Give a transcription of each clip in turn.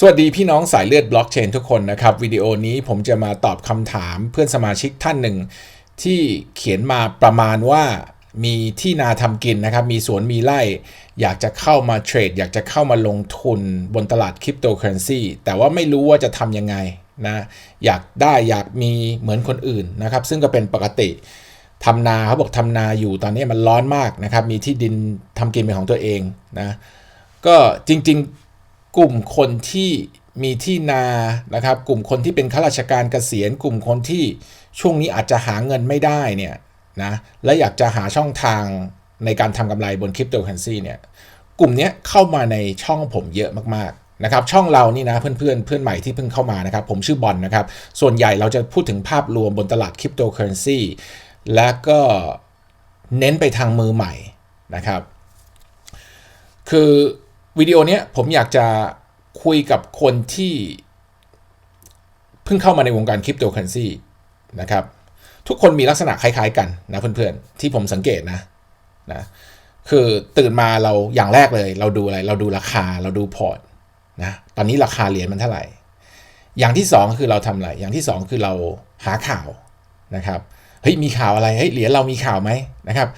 สวัสดีพี่น้องสายเลือดบล็อกเชนทุกคนนะครับ วิดีโอนี้ผมจะมาตอบคำถามเพื่อนสมาชิกท่านหนึ่ง ที่เขียนมาประมาณว่ามีที่นาทำกินนะครับ มีสวนมีไร่ อยากจะเข้ามาเทรด อยากจะเข้ามาลงทุนบนตลาดคริปโตเคอเรนซีแต่ว่าไม่รู้ว่าจะทำยังไงนะอยากได้อยากมีเหมือนคนอื่นนะครับ ซึ่งก็เป็นปกติทำนาเขาบอกทำนาอยู่ตอนนี้มันร้อนมากนะครับ มีที่ดินทำกินเป็นของตัวเองนะก็จริงๆ กลุ่มคนที่มีที่นานะครับ กลุ่มคนที่เป็นข้าราชการเกษียณ กลุ่มคนที่ช่วงนี้อาจจะหาเงินไม่ได้เนี่ยนะและอยากจะหาช่องทางในการทำกำไรบนคริปโตเคอเรนซีเนี่ยกลุ่มเนี้ยเข้ามาในช่องผมเยอะมากๆนะครับ ช่องเรานี่นะเพื่อนเพื่อนเพื่อนใหม่ที่เพิ่งเข้ามานะครับ ผมชื่อบอลนะครับ ส่วนใหญ่เราจะพูดถึงภาพรวมบนตลาดคริปโตเคอเรนซีและก็เน้นไปทางมือใหม่นะครับ คือ วิดีโอเนี้ยผมอยากจะคุยกับคนที่เพิ่งเข้ามาในวงการคริปโตเคอเรนซีนะครับ ทุกคนมีลักษณะคล้ายๆกันนะเพื่อนๆ ที่ผมสังเกตนะนะคือตื่นมาเราอย่างแรกเลย เราดูอะไร เราดูราคาเราดูพอร์ตนะตอนนี้ราคาเหรียญมันเท่าไหร่ อย่างที่สองคือเราทำอะไร อย่างที่สองคือเราหาข่าวนะครับเฮ้ยมีข่าวอะไรเฮ้ยเหรียญเรามีข่าวไหมนะครับ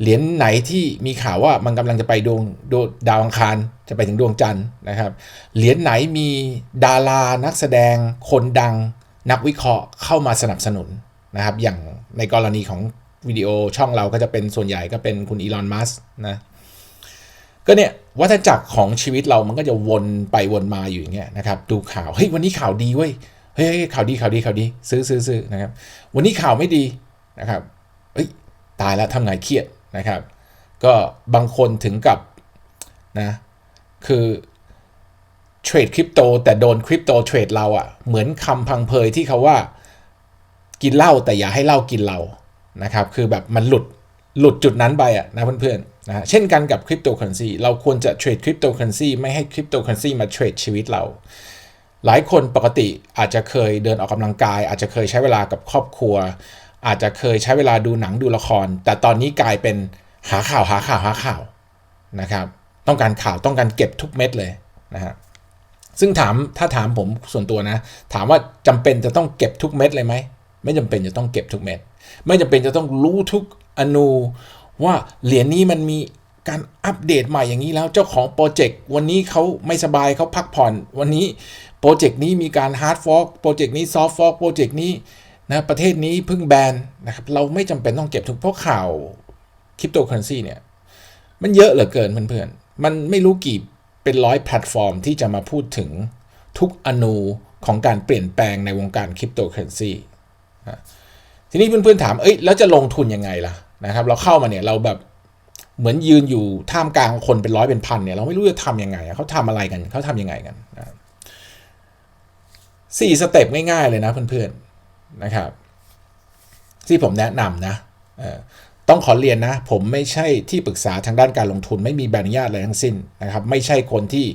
เหรียญไหนที่มีข่าวว่ามันกำลังจะไปดวงดวงดาวอังคารจะไปถึงดวงจันทร์นะครับ เหรียญไหนมีดารานักแสดงคนดังนักวิเคราะห์เข้ามาสนับสนุนนะครับ อย่างในกรณีของวิดีโอช่องเราก็จะเป็นส่วนใหญ่ก็เป็นคุณอีลอนมัสนะก็เนี่ยวัฏจักรของชีวิตเรามันก็จะวนไปวนมาอยู่อย่างเงี้ยนะครับ ดูข่าวเฮ้ยวันนี้ข่าวดีเว้ยเฮ้ยข่าวดีข่าวดีข่าวดีซื้อซื้อซื้อนะครับ วันนี้ข่าวไม่ดีนะครับเฮ้ยตายแล้วทำไงเครียด นะครับ ก็บางคนถึงกับนะคือเทรดคริปโตแต่โดนคริปโตเทรดเราอะ่ะเหมือนคำพังเพยที่เขาว่ากินเหล้าแต่อย่าให้เหล้ากินเรานะครับ คือแบบมันหลุดหลุดจุดนั้นไปอะนะเพื่อนๆนะเช่นกันกับคริปโตเคอเรนซีเราควรจะเทรดคริปโตเคอเรนซีไม่ให้คริปโตเคอเรนซีมาเทรดชีวิตเรา หลายคนปกติอาจจะเคยเดินออกกำลังกาย อาจจะเคยใช้เวลากับครอบครัว อาจจะเคยใช้เวลาดูหนังดูละคร แต่ตอนนี้กลายเป็นหาข่าวหาข่าวหาข่าวนะครับ ต้องการข่าวต้องการเก็บทุกเม็ดเลยนะฮะซึ่งถามถ้าถามผมส่วนตัวนะ ถามว่าจำเป็นจะต้องเก็บทุกเม็ดเลยไหมไม่จำเป็นจะต้องเก็บทุกเม็ดไม่จำเป็นจะต้องรู้ทุกอนูว่าเหรียญนี้มันมีการอัปเดตใหม่อย่างนี้แล้วเจ้าของโปรเจกต์วันนี้เขาไม่สบายเขาพักผ่อน วันนี้โปรเจกต์นี้มีการฮาร์ดฟอกโปรเจกต์นี้ซอฟต์ฟอกโปรเจกต์นี้ นะประเทศนี้เพิ่งแบนนะครับเราไม่จำเป็นต้องเก็บทุกเพราะข่าวคริปโตเคอเรนซีเนี่ยมันเยอะเหลือเกินเพื่อนๆ มันไม่รู้กี่เป็นร้อยแพลตฟอร์มที่จะมาพูดถึงทุกอนูของการเปลี่ยนแปลงในวงการคริปโตเคอเรนซีทีนี้เพื่อนๆถาม เอ้ย แล้วจะลงทุนยังไงล่ะนะครับ เราเข้ามาเนี่ยเราแบบเหมือนยืนอยู่ท่ามกลางคนเป็นร้อยเป็นพันเนี่ย เราไม่รู้จะทำยังไง เขาทำอะไรกัน เขาทำยังไงกันสี่สเต็ปง่ายๆเลยนะเพื่อนๆ นะครับ ที่ผมแนะนำนะต้องขอเรียนนะ ผมไม่ใช่ที่ปรึกษาทางด้านการลงทุน ไม่มีใบอนุญาตอะไรทั้งสิ้นนะครับ ไม่ใช่คนที่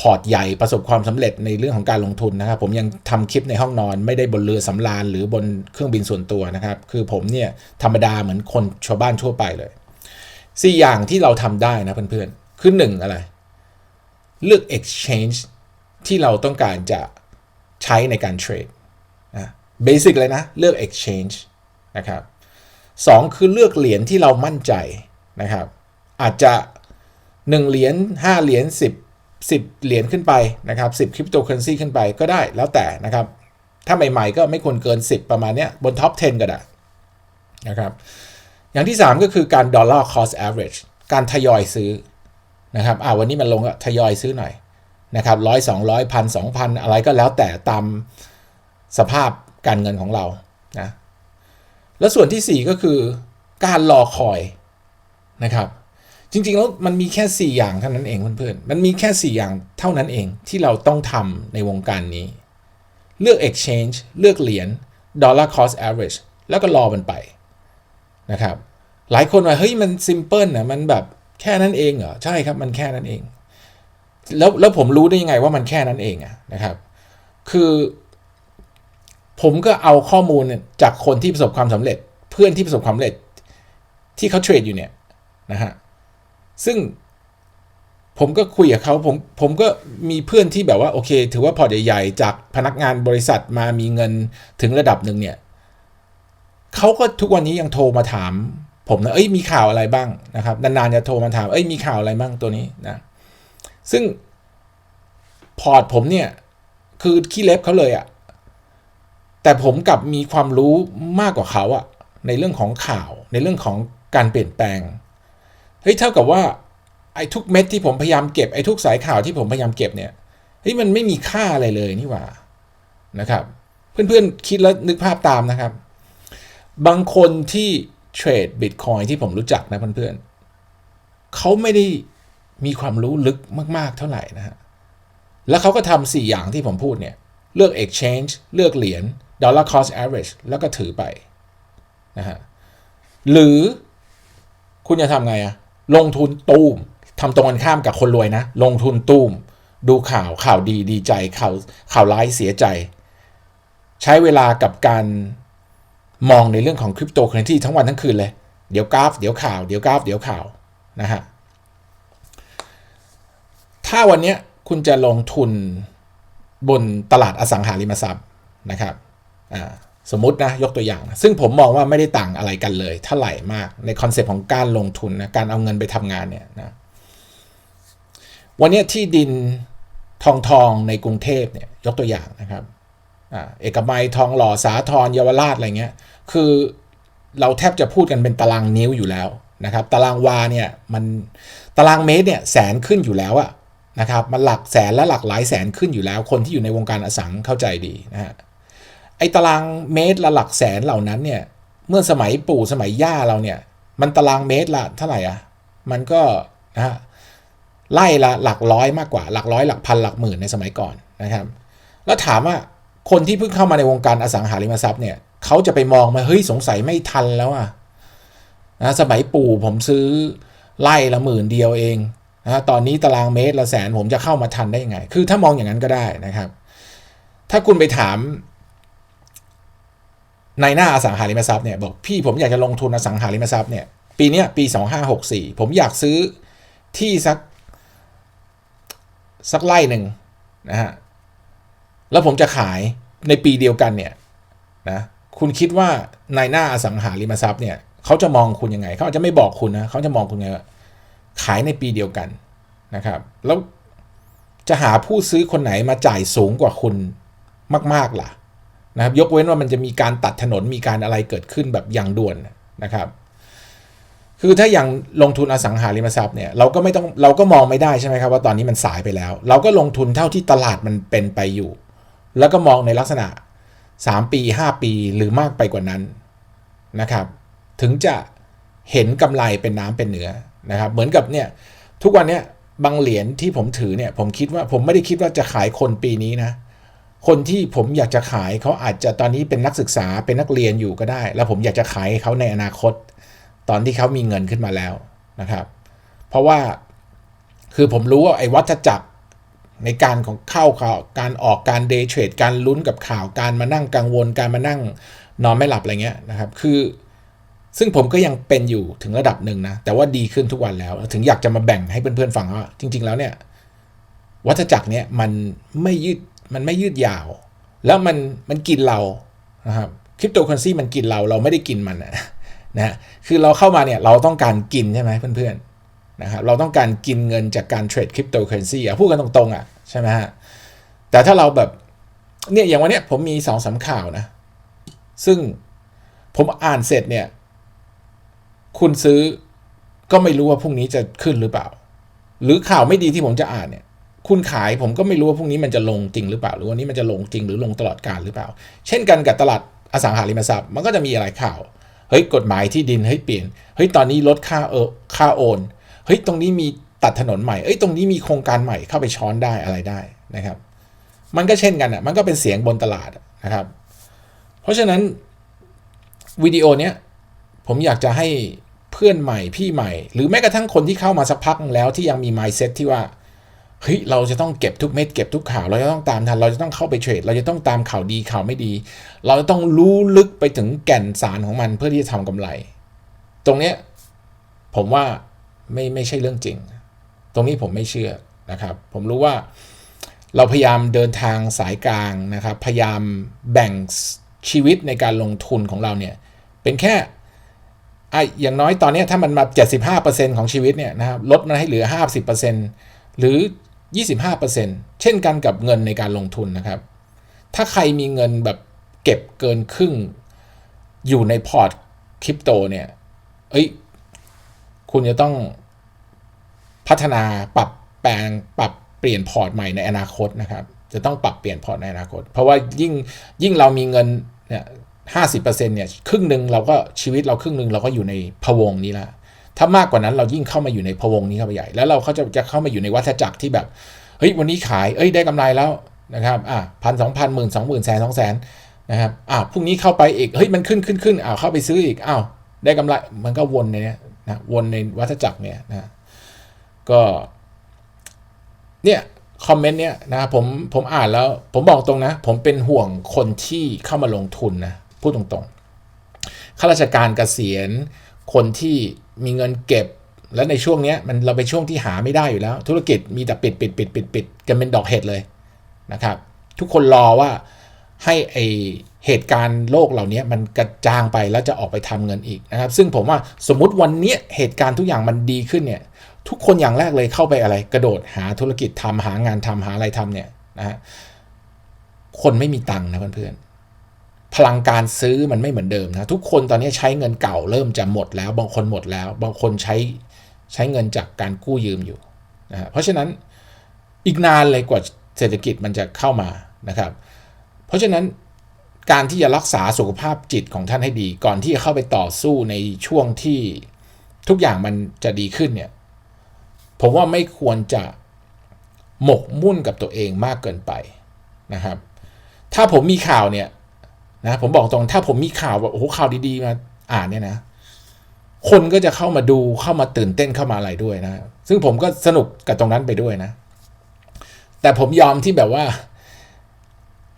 พอร์ตใหญ่ประสบความสำเร็จในเรื่องของการลงทุนนะครับ ผมยังทำคลิปในห้องนอน ไม่ได้บนเรือสำราญหรือบนเครื่องบินส่วนตัวนะครับ คือผมเนี่ยธรรมดาเหมือนคนชาวบ้านทั่วไปเลยสี่อย่างที่เราทำได้นะเพื่อนๆคือหนึ่งอะไร เลือก exchange ที่เราต้องการจะใช้ในการเทรด เบสิกเลยนะ เลือก exchange นะครับสองคือเลือกเหรียญที่เรามั่นใจนะครับ อาจจะ 1 เหรียญ5 เหรียญ10 10 เหรียญขึ้นไปนะครับ10คริปโตเคอเรนซีขึ้นไปก็ได้แล้วแต่นะครับ ถ้าใหม่ๆก็ไม่ควรเกิน 10 ประมาณนี้บนท็อป 10 ก็ได้นะครับ อย่างที่ 3 ก็คือการ dollar cost average การทยอยซื้อนะครับอ่าวันนี้มันลงก็ทยอยซื้อหน่อยนะครับร้อยสองร้อยพันสองพันอะไรก็แล้วแต่ตามสภาพ การเงินของเรานะแล้วส่วนที่ 4 ก็คือการรอคอยนะครับจริงๆแล้วมันมีแค่ 4 อย่างเท่านั้นเองเพื่อนๆ มันมีแค่ 4 อย่างเท่านั้นเองที่เราต้องทำในวงการนี้ เลือก exchange เลือกเหรียญ dollar cost average แล้วก็รอมันไปนะครับ หลายคนว่าเฮ้ยมัน simple นะมันแบบแค่นั้นเองเหรอ ใช่ครับมันแค่นั้นเอง แล้วแล้วผมรู้ได้ยังไงว่ามันแค่นั้นเองอะนะครับ คือ ผมก็เอาข้อมูลจากคนที่ประสบความสำเร็จ เพื่อนที่ประสบความสำเร็จที่เขาเทรดอยู่เนี่ยนะฮะซึ่งผมก็คุยกับเขาผมผมก็มีเพื่อนที่แบบว่าโอเค ถือว่าพอใหญ่ๆจากพนักงานบริษัทมามีเงินถึงระดับหนึ่งเนี่ยเขาก็ทุกวันนี้ยังโทรมาถาม ผมนะเอ้ยมีข่าวอะไรบ้างนะครับนานๆจะโทรมาถามเอ้ยมีข่าวอะไรบ้างตัวนี้นะซึ่งพอร์ตผมเนี่ยคือขี้เล็บเขาเลยอะ แต่ผมกับมีความรู้มากกว่าเขาอะในเรื่องของข่าวในเรื่องของการเปลี่ยนแปลงเฮ้ยเท่ากับว่าไอ้ทุกเม็ดที่ผมพยายามเก็บไอ้ทุกสายข่าวที่ผมพยายามเก็บเนี่ยเฮ้ยมันไม่มีค่าอะไรเลยนี่หว่านะครับ เพื่อนๆคิดแล้วนึกภาพตามนะครับ บางคนที่เทรดบิตคอยที่ผมรู้จักนะเพื่อนๆเขาไม่ได้มีความรู้ลึกมากๆเท่าไหร่นะฮะแล้วเขาก็ทำสี่อย่างที่ผมพูดเนี่ย เลือก exchange เลือกเหรียญ dollar cost average แล้วก็ถือไปนะฮะหรือคุณจะทำไงอะลงทุนตูมทำตรงกันข้ามกับคนรวยนะ ลงทุนตูมดูข่าวข่าวดีดีใจข่าวข่าวร้ายเสียใจ ใช้เวลากับการมองในเรื่องของคริปโตเคอเรนซีทั้งวันทั้งคืนเลย เดี๋ยวกราฟ เดี๋ยวข่าวเดี๋ยวกราฟ เดี๋ยวข่าวนะฮะถ้าวันนี้คุณจะลงทุนบนตลาดอสังหาริมทรัพย์นะครับ สมมตินะยกตัวอย่างนะซึ่งผมมองว่าไม่ได้ต่างอะไรกันเลยเท่าไหร่มากในคอนเซปต์ของการลงทุนนะการเอาเงินไปทำงานเนี่ยนะวันนี้ที่ดินทองทองในกรุงเทพเนี่ยยกตัวอย่างนะครับอเอกมัยทองหล่อสาทรเยาวราชอะไรเงี้ยคือเราแทบจะพูดกันเป็นตารางนิ้วอยู่แล้วนะครับ ตารางวาเนี่ยมันตารางเมตรเนี่ยแสนขึ้นอยู่แล้วอะนะครับมันหลักแสนและหลักหลายแสนขึ้นอยู่แล้ว คนที่อยู่ในวงการอสังเข้าใจดีนะฮะ ไอ้ตารางเมตรละหลักแสนเหล่านั้นเนี่ยเมื่อสมัยปู่สมัยย่าเราเนี่ย มันตารางเมตรละเท่าไหร่อะมันก็นะฮะไล่ละหลักร้อยมากกว่า หลักร้อยหลักพันหลักหมื่นในสมัยก่อนนะครับ แล้วถามว่าคนที่เพิ่งเข้ามาในวงการอสังหาริมทรัพย์เนี่ยเขาจะไปมองมาเฮ้ยสงสัยไม่ทันแล้วอะนะสมัยปู่ผมซื้อไล่ละหมื่นเดียวเองนะตอนนี้ตารางเมตรละแสนผมจะเข้ามาทันได้ยังไง คือถ้ามองอย่างนั้นก็ได้นะครับ ถ้าคุณไปถาม ในหน้าอสังหาริมทรัพย์เนี่ยบอกพี่ผมอยากจะลงทุนอสังหาริมทรัพย์เนี่ยปีนี้ปี 2564 ผมอยากซื้อที่สักสักไร่หนึ่งนะฮะแล้วผมจะขายในปีเดียวกันเนี่ยนะคุณคิดว่าในหน้าอสังหาริมทรัพย์เนี่ยเขาจะมองคุณยังไง เขาอาจจะไม่บอกคุณนะเขาจะมองคุณไงขายในปีเดียวกันนะครับ แล้วจะหาผู้ซื้อคนไหนมาจ่ายสูงกว่าคุณมาก ๆล่ะ นะครับยกเว้นว่ามันจะมีการตัดถนนมีการอะไรเกิดขึ้นแบบอย่างด่วนนะครับ คือถ้าอย่างลงทุนอสังหาริมทรัพย์เนี่ยเราก็ไม่ต้องเราก็มองไม่ได้ใช่ไหมครับว่าตอนนี้มันสายไปแล้ว เราก็ลงทุนเท่าที่ตลาดมันเป็นไปอยู่ แล้วก็มองในลักษณะ 3 ปี 5 ปีหรือมากไปกว่านั้นนะครับ ถึงจะเห็นกำไรเป็นน้ำเป็นเนื้อนะครับ เหมือนกับเนี่ยทุกวันเนี้ยบางเหรียญที่ผมถือเนี่ยผมคิดว่าผมไม่ได้คิดว่าจะขายคนปีนี้นะ คนที่ผมอยากจะขายเขาอาจจะตอนนี้เป็นนักศึกษาเป็นนักเรียนอยู่ก็ได้ แล้วผมอยากจะขายเขาในอนาคต ตอนที่เขามีเงินขึ้นมาแล้วนะครับ เพราะว่าคือผมรู้ว่าไอ้วัฏจักรในการของเข้าข่าวการออกการเดย์เทรดการลุ้นกับข่าวการมานั่งกังวลการมานั่งนอนไม่หลับอะไรเงี้ยนะครับคือซึ่งผมก็ยังเป็นอยู่ถึงระดับหนึ่งนะ แต่ว่าดีขึ้นทุกวันแล้ว ถึงอยากจะมาแบ่งให้เพื่อนๆฟังว่า จริง ๆ แล้วเนี่ย วัฏจักรเนี่ยมันไม่ยืด มันไม่ยืดยาว แล้วมันมันกินเรานะครับคริปโตเคอเรนซีมันกินเราเราไม่ได้กินมันนะนะฮะคือเราเข้ามาเนี่ยเราต้องการกินใช่ไหมเพื่อนๆนะครับเราต้องการกินเงินจากการเทรดคริปโตเคอเรนซีอะพูดกันตรงๆอะใช่ไหมฮะแต่ถ้าเราแบบเนี่ยอย่างวันเนี้ยผมมีสองสามข่าวนะ ซึ่งผมอ่านเสร็จเนี่ย คุณซื้อก็ไม่รู้ว่าพรุ่งนี้จะขึ้นหรือเปล่า หรือข่าวไม่ดีที่ผมจะอ่านเนี่ย คุณขายผมก็ไม่รู้ว่าพรุ่งนี้มันจะลงจริงหรือเปล่า หรือวันนี้มันจะลงจริงหรือลงตลอดการหรือเปล่า เช่นกันกับตลาดอสังหาริมทรัพย์มันก็จะมีอะไรข่าวเฮ้ยกฎหมายที่ดินเฮ้ยเปลี่ยนเฮ้ยตอนนี้ลดค่าเออค่าโอนเฮ้ยตรงนี้มีตัดถนนใหม่เอ้ยตรงนี้มีโครงการใหม่เข้าไปช้อนได้อะไรได้นะครับ มันก็เช่นกันอะมันก็เป็นเสียงบนตลาดนะครับ เพราะฉะนั้นวิดีโอเนี้ยผมอยากจะให้เพื่อนใหม่พี่ใหม่ หรือแม้กระทั่งคนที่เข้ามาสักพักแล้วที่ยังมี mindset ที่ว่า เฮ้ยเราจะต้องเก็บทุกเม็ดเก็บทุกข่าว เราจะต้องตามทัน เราจะต้องเข้าไปเทรด เราจะต้องตามข่าวดีข่าวไม่ดี เราจะต้องรู้ลึกไปถึงแก่นสารของมันเพื่อที่จะทำกำไร ตรงเนี้ยผมว่าไม่ไม่ใช่เรื่องจริง ตรงนี้ผมไม่เชื่อนะครับ ผมรู้ว่าเราพยายามเดินทางสายกลางนะครับ พยายามแบ่งชีวิตในการลงทุนของเราเนี่ยเป็นแค่ไอ้อย่างน้อยตอนนี้ถ้ามันมา 75%ของชีวิตเนี่ยนะครับลดมันให้เหลือ 50%หรือ 25%เช่นกันกับเงินในการลงทุนนะครับ ถ้าใครมีเงินแบบเก็บเกินครึ่ง อยู่ในพอร์ตคริปโตเนี่ย เอ้ย คุณจะต้องพัฒนาปรับแปลงปรับเปลี่ยนพอร์ตใหม่ในอนาคตนะครับ จะต้องปรับเปลี่ยนพอร์ตในอนาคต เพราะว่ายิ่งยิ่งเรามีเงินเนี่ยห้าสิบเปอร์เซ็นเนี่ยครึ่งหนึ่งเราก็ชีวิตเราครึ่งหนึ่งเราก็อยู่ในพวงนี้ละ ถ้ามากกว่านั้นเรายิ่งเข้ามาอยู่ในพวงนี้เข้าไปใหญ่ แล้วเราเขาจะจะเข้ามาอยู่ในวัฏจักรที่แบบ เฮ้ยวันนี้ขาย เอ้ยได้กำไรแล้วนะครับอะพันสองพันหมื่นสองหมื่นแสนสองแสนนะครับอะพรุ่งนี้เข้าไปอีก เฮ้ยมันขึ้นขึ้นขึ้นอ้าวเข้าไปซื้ออีกอ้าวได้กำไรมันก็วนในนี้นะวนในวัฏจักรเนี่ยนะก็เนี่ยคอมเมนต์เนี่ยนะผมผมอ่านแล้วผมบอกตรงนะ ผมเป็นห่วงคนที่เข้ามาลงทุนนะพูดตรงๆข้าราชการเกษียณ คนที่มีเงินเก็บ แล้วในช่วงนี้มันเราเป็นช่วงที่หาไม่ได้อยู่แล้ว ธุรกิจมีแต่ปิดปิดปิดปิดปิดกันเป็นดอกเห็ดเลยนะครับ ทุกคนรอว่าให้ไอเหตุการณ์โลกเหล่านี้มันกระจางไปแล้วจะออกไปทำเงินอีกนะครับ ซึ่งผมว่าสมมุติวันนี้เหตุการณ์ทุกอย่างมันดีขึ้นเนี่ย ทุกคนอย่างแรกเลยเข้าไปอะไร กระโดดหาธุรกิจทำหางานทำหาอะไรทำเนี่ยนะฮะคนไม่มีตังค์นะเพื่อนๆ พลังการซื้อมันไม่เหมือนเดิมนะ ทุกคนตอนนี้ใช้เงินเก่าเริ่มจะหมดแล้ว บางคนหมดแล้ว บางคนใช้ใช้เงินจากการกู้ยืมอยู่นะเพราะฉะนั้นอีกนานเลยกว่าเศรษฐกิจมันจะเข้ามานะครับ เพราะฉะนั้นการที่จะรักษาสุขภาพจิตของท่านให้ดี ก่อนที่จะเข้าไปต่อสู้ในช่วงที่ทุกอย่างมันจะดีขึ้นเนี่ยผมว่าไม่ควรจะหมกมุ่นกับตัวเองมากเกินไปนะครับ ถ้าผมมีข่าวเนี่ย นะผมบอกตรงถ้าผมมีข่าวแบบโอ้โหข่าวดีๆมาอ่านเนี่ยนะ คนก็จะเข้ามาดูเข้ามาตื่นเต้นเข้ามาอะไรด้วยนะ ซึ่งผมก็สนุกกับตรงนั้นไปด้วยนะ แต่ผมยอมที่แบบว่า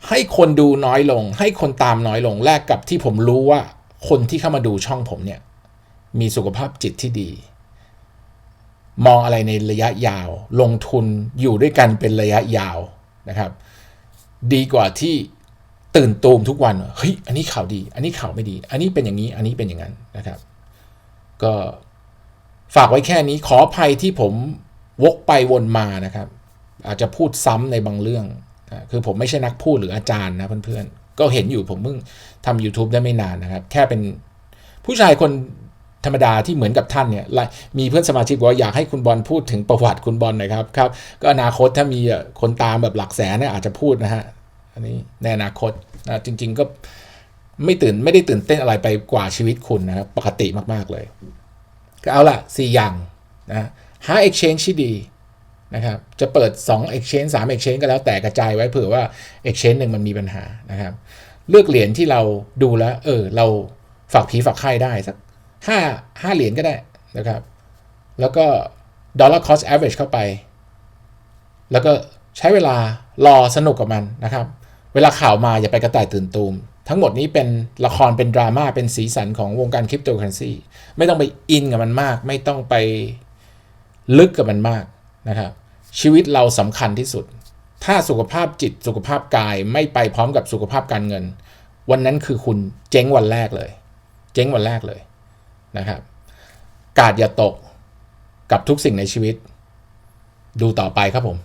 ให้คนดูน้อยลง ให้คนตามน้อยลงแลกกับที่ผมรู้ว่า คนที่เข้ามาดูช่องผมเนี่ย มีสุขภาพจิตที่ดี มองอะไรในระยะยาว ลงทุนอยู่ด้วยกันเป็นระยะยาวนะครับ ดีกว่าที่ ตื่นตูมทุกวันเฮ้ยอันนี้ข่าวดี อันนี้ข่าวไม่ดี อันนี้เป็นอย่างนี้ อันนี้เป็นอย่างนั้นนะครับ ก็ฝากไว้แค่นี้ขออภัยที่ผมวกไปวนมานะครับ อาจจะพูดซ้ำในบางเรื่องนะคือผมไม่ใช่นักพูดหรืออาจารย์นะเพื่อนๆ ก็เห็นอยู่ผมเพิ่งทำ YouTube ได้ไม่นานนะครับ แค่เป็นผู้ชายคนธรรมดาที่เหมือนกับท่านเนี่ยมีเพื่อนสมาชิกว่าอยากให้คุณบอลพูดถึงประวัติคุณบอลหน่อยครับครับ ก็อนาคตถ้ามีคนตามแบบหลักแสนเนี่ยอาจจะพูดนะฮะ อันนี้ในอนาคตนะจริง ๆ ก็ไม่ตื่นไม่ได้ตื่นเต้นอะไรไปกว่าชีวิตคุณนะครับปกติมาก ๆ เลย ก็เอาละสี่อย่างนะหา exchange ที่ดีนะครับจะเปิด 2 exchange 3 exchange ก็แล้วแต่กระจายไว้เผื่อว่า exchange หนึ่งมันมีปัญหานะครับ เลือกเหรียญที่เราดูแล้ว เออ เราฝากผีฝากไข้ได้สักห้าห้าเหรียญก็ได้นะครับ แล้วก็ dollar cost average เข้าไป แล้วก็ใช้เวลารอสนุกกับมันนะครับ เวลาข่าวมาอย่าไปกระต่ายตื่นตูม ทั้งหมดนี้เป็นละครเป็นดราม่าเป็นสีสันของวงการคริปโตเคอเรนซีไม่ต้องไปอินกับมันมาก ไม่ต้องไปลึกกับมันมากนะครับชีวิตเราสำคัญที่สุด ถ้าสุขภาพจิตสุขภาพกายไม่ไปพร้อมกับสุขภาพการเงิน วันนั้นคือคุณเจ๊งวันแรกเลย เจ๊งวันแรกเลยนะครับ กาดอย่าตกกับทุกสิ่งในชีวิต ดูต่อไปครับผม